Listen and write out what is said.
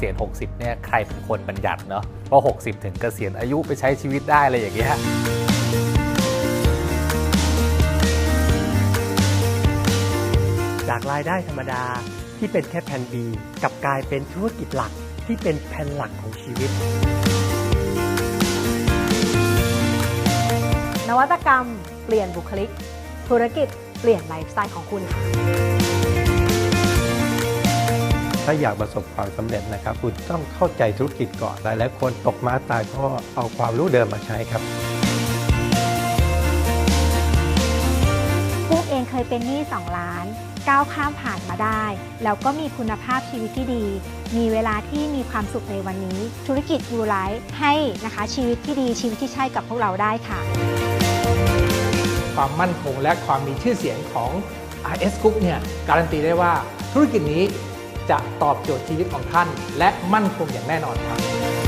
ษียณ 60 เนี่ยใครเป็นคนบัญญัติเนาะว่า 60 ถึงเกษียณอายุไปใช้ชีวิตได้อะไรอย่างเงี้ยจากรายได้ธรรมดาที่เป็นแค่แผ่น B กลับกลายเป็นธุรกิจหลักที่เป็นแผ่นหลักของชีวิต นวัตกรรม เปลี่ยนบุคลิก ธุรกิจเปลี่ยนไลฟ์สไตล์ของคุณค่ะ ถ้าอยากประสบความสำเร็จนะครับ คุณต้องเข้าใจธุรกิจก่อนหลายๆคนตกมาตายก็เอาความรู้เดิมมาใช้ครับปุ๊กเองเคยเป็นหนี้2ล้านก้าวข้ามผ่านมาได้ แล้วก็มีคุณภาพชีวิตที่ดี มีเวลาที่มีความสุขในวันนี้ ธุรกิจยูไลท์ให้นะคะชีวิตที่ดีชีวิตที่ใช่กับพวกเราได้ค่ะ ความมั่นคงและความมีชื่อเสียงของ RS Group เนี่ยการันตีได้ว่าธุรกิจนี้ จะตอบโจทย์ชีวิตของท่าน และมั่นคงอย่างแน่นอนครับ